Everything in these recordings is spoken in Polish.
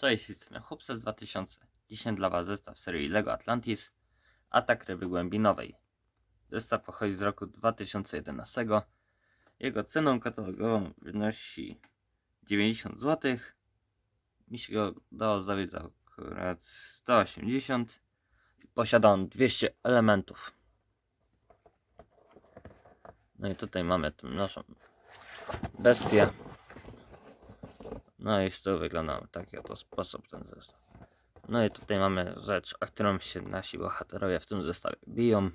Cześć, jestem Hubses 2000. Dzisiaj dla Was zestaw serii LEGO Atlantis Atak ryby głębinowej. Zestaw pochodzi z roku 2011. Jego ceną katalogową wynosi 90 zł. Mi się go dało zawiedzić za akurat 180. Posiada on 200 elementów. No i tutaj mamy tę naszą bestię. No i tyłu wygląda w taki oto sposób ten zestaw. No i tutaj mamy rzecz, o którą się nasi bohaterowie w tym zestawie biją.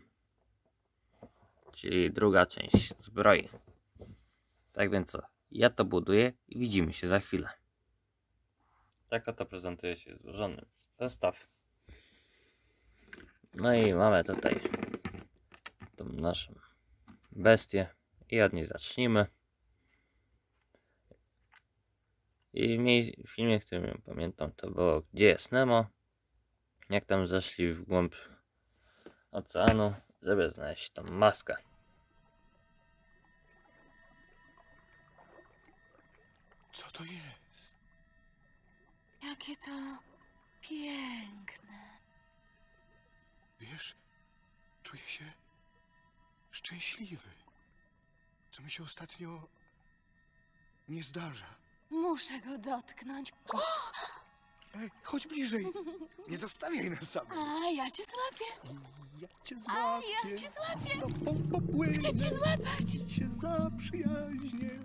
Czyli druga część zbroi. Tak więc co, ja to buduję i widzimy się za chwilę. Tak oto prezentuje się złożony zestaw. No i mamy tutaj tą naszą bestię i od niej zacznijmy. I w filmie, który ja pamiętam, to było Gdzie jest Nemo? Jak tam zeszli w głąb oceanu, żeby znaleźć tą maskę. Co to jest? Jakie to piękne. Wiesz, czuję się szczęśliwy. Co mi się ostatnio nie zdarza. Muszę go dotknąć. Ej, chodź bliżej. Nie zostawiaj nas samych. A ja cię złapię. Ja cię A złapię. ja cię złapię. Z tobą popłynę. Chcę cię złapać. I się zaprzyjaźnię.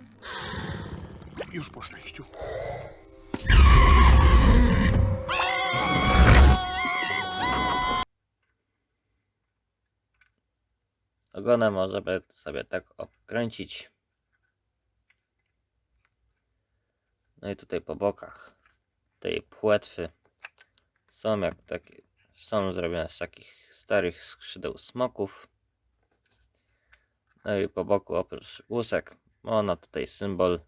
Już po szczęściu. Ogonem możemy sobie tak obkręcić. No i tutaj po bokach tej płetwy są jak takie, są zrobione z takich starych skrzydeł smoków. No i po boku oprócz łusek ona tutaj symbol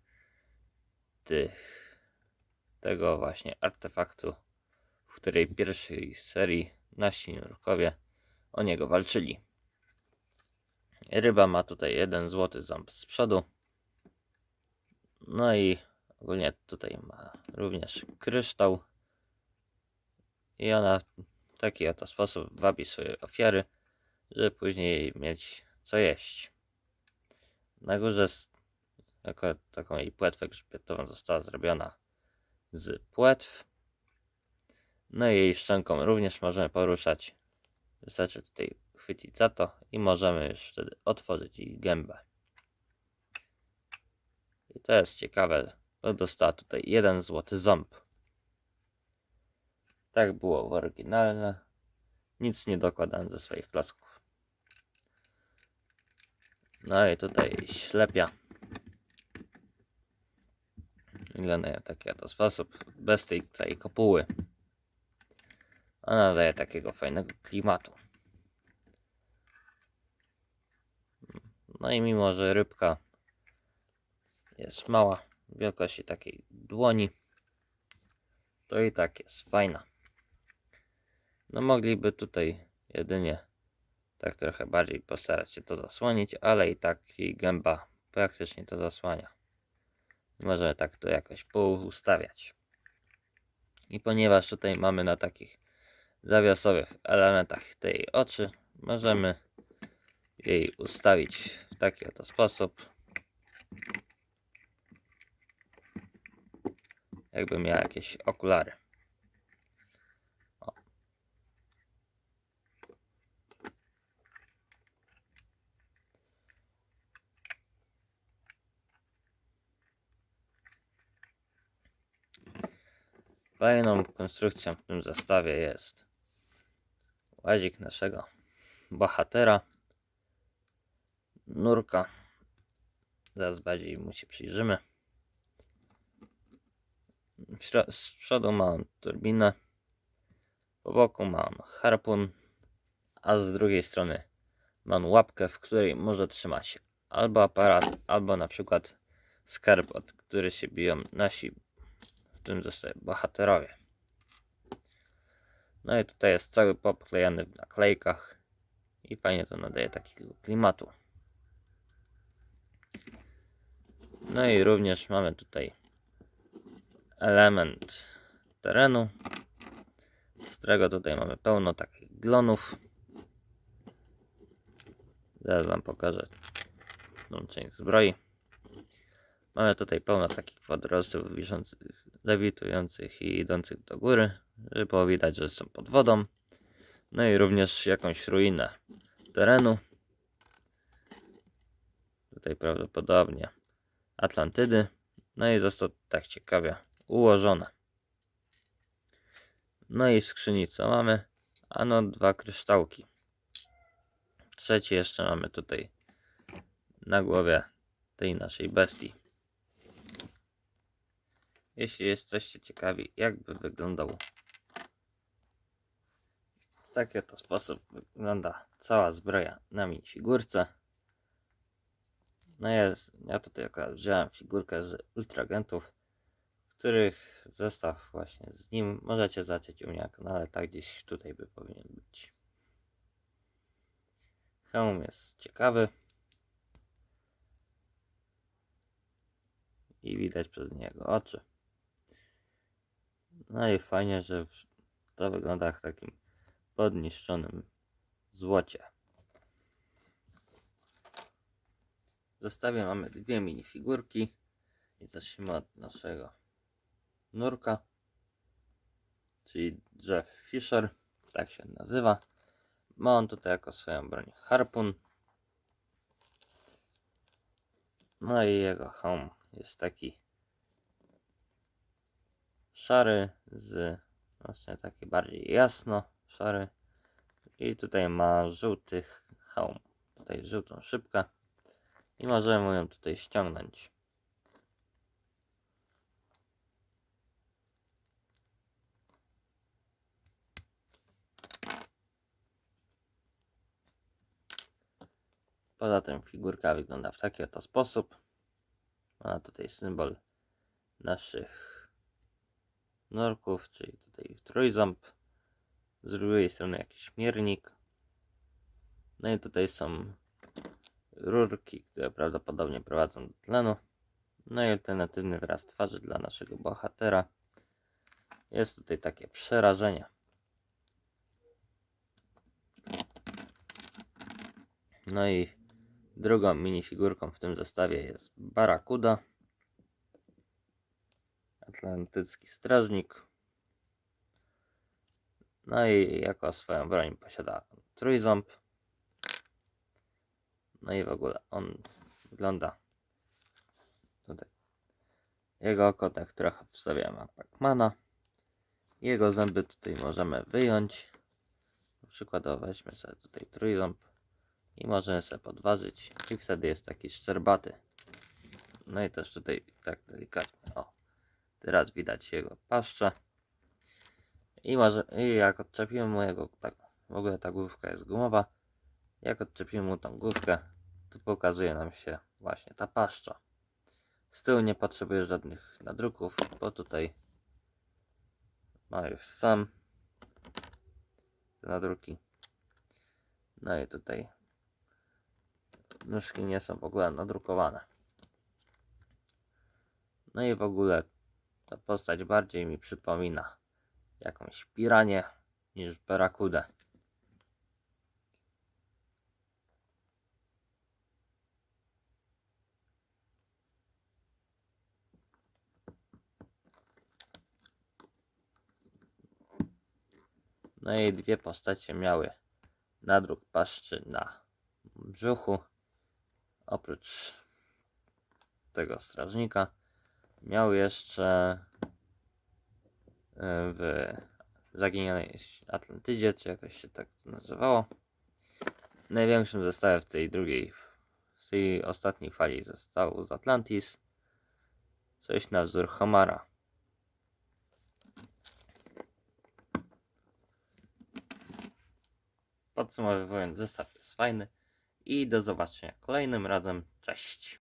tych, tego właśnie artefaktu, w której pierwszej serii nasi nurkowie o niego walczyli. Ryba ma tutaj jeden złoty ząb z przodu. No i ogólnie tutaj ma również kryształ. I ona w taki oto sposób wabi swoje ofiary, żeby później mieć co jeść. Na górze jako taką jej płetwę grzbietową została zrobiona z płetw. No i jej szczęką również możemy poruszać. Wystarczy tutaj chwycić za to i możemy już wtedy otworzyć jej gębę. I to jest ciekawe, dostała tutaj jeden złoty ząb. Tak było w oryginalne. Nic nie dokładałem ze swoich klocków. No i tutaj ślepia. Wyglądają w taki oto sposób. Bez tej całej kopuły. Ona daje takiego fajnego klimatu. No i mimo, że rybka jest mała, wielkości takiej dłoni, to i tak jest fajna. No mogliby tutaj jedynie tak trochę bardziej postarać się to zasłonić, ale i tak jej gęba praktycznie to zasłania. Możemy tak to jakoś poustawiać. I ponieważ tutaj mamy na takich zawiasowych elementach tej oczy, możemy jej ustawić w taki oto sposób. Jakby miała jakieś okulary. O. Kolejną konstrukcją w tym zestawie jest łazik naszego bohatera nurka. Zaraz bardziej mu się przyjrzymy. Z przodu ma on turbinę, po boku ma on harpun, a z drugiej strony ma on łapkę, w której może trzymać albo aparat, albo na przykład skarb, od który się biją nasi w tym zestawie bohaterowie. No i tutaj jest cały poklejany w naklejkach i fajnie to nadaje takiego klimatu. No i również mamy tutaj element terenu, z którego tutaj mamy pełno takich glonów. Zaraz Wam pokażę tą część zbroi. Mamy tutaj pełno takich wodorostów wiszących, lewitujących i idących do góry, żeby było widać, że są pod wodą. No i również jakąś ruinę terenu. Tutaj prawdopodobnie Atlantydy. No i został tak ciekawie ułożone. No i skrzyni co mamy? Ano dwa kryształki. Trzeci jeszcze mamy tutaj na głowie tej naszej bestii. Jeśli jest coś Cię ciekawi, jakby wyglądał w taki oto sposób wygląda cała zbroja na minifigurce. No jest, ja tutaj akurat wziąłem figurkę z ultragentów, których zestaw właśnie z nim możecie zobaczyć u mnie na kanale, tak gdzieś tutaj by powinien być. Hełm jest ciekawy. I widać przez niego oczy. No i fajnie, że to wygląda jak takim podniszczonym złocie. W zestawie mamy dwie minifigurki i zacznijmy od naszego nurka, czyli Jeff Fisher, tak się nazywa. Ma on tutaj jako swoją broń harpun. No i jego home jest taki szary z właśnie taki bardziej jasno szary i tutaj ma żółty hełm, tutaj żółtą szybkę i możemy ją tutaj ściągnąć. Poza tym figurka wygląda w taki oto sposób. Ma tutaj symbol naszych norków, czyli tutaj trójząb. Z drugiej strony jakiś miernik. No i tutaj są rurki, które prawdopodobnie prowadzą do tlenu. No i alternatywny wyraz twarzy dla naszego bohatera. Jest tutaj takie przerażenie. No i drugą minifigurką w tym zestawie jest Barakuda. Atlantycki strażnik. No i jako swoją broń posiada trójząb. No i w ogóle on wygląda tutaj. Jego oko tak trochę wstawia ma Pacmana. Jego zęby tutaj możemy wyjąć. Przykładowo weźmy sobie tutaj trójząb i możemy sobie podważyć i wtedy jest taki szczerbaty. No i też tutaj tak delikatnie. O, teraz widać jego paszczę. I może, i jak odczepiłem mu jego, tak, w ogóle ta główka jest gumowa. Jak odczepiłem mu tą główkę, to pokazuje nam się właśnie ta paszcza. Z tyłu nie potrzebuję żadnych nadruków, bo tutaj ma już sam te nadruki. No i tutaj nóżki nie są w ogóle nadrukowane. No i w ogóle ta postać bardziej mi przypomina jakąś piranię niż barakudę. No i dwie postacie miały nadruk paszczy na brzuchu. Oprócz tego strażnika miał jeszcze e, w zaginionej Atlantydzie, czy jakoś się tak to nazywało. Największym zestawem w tej drugiej, w tej ostatniej fali został z Atlantis. Coś na wzór Homara. Podsumowując, zestaw jest fajny i do zobaczenia kolejnym razem. Cześć!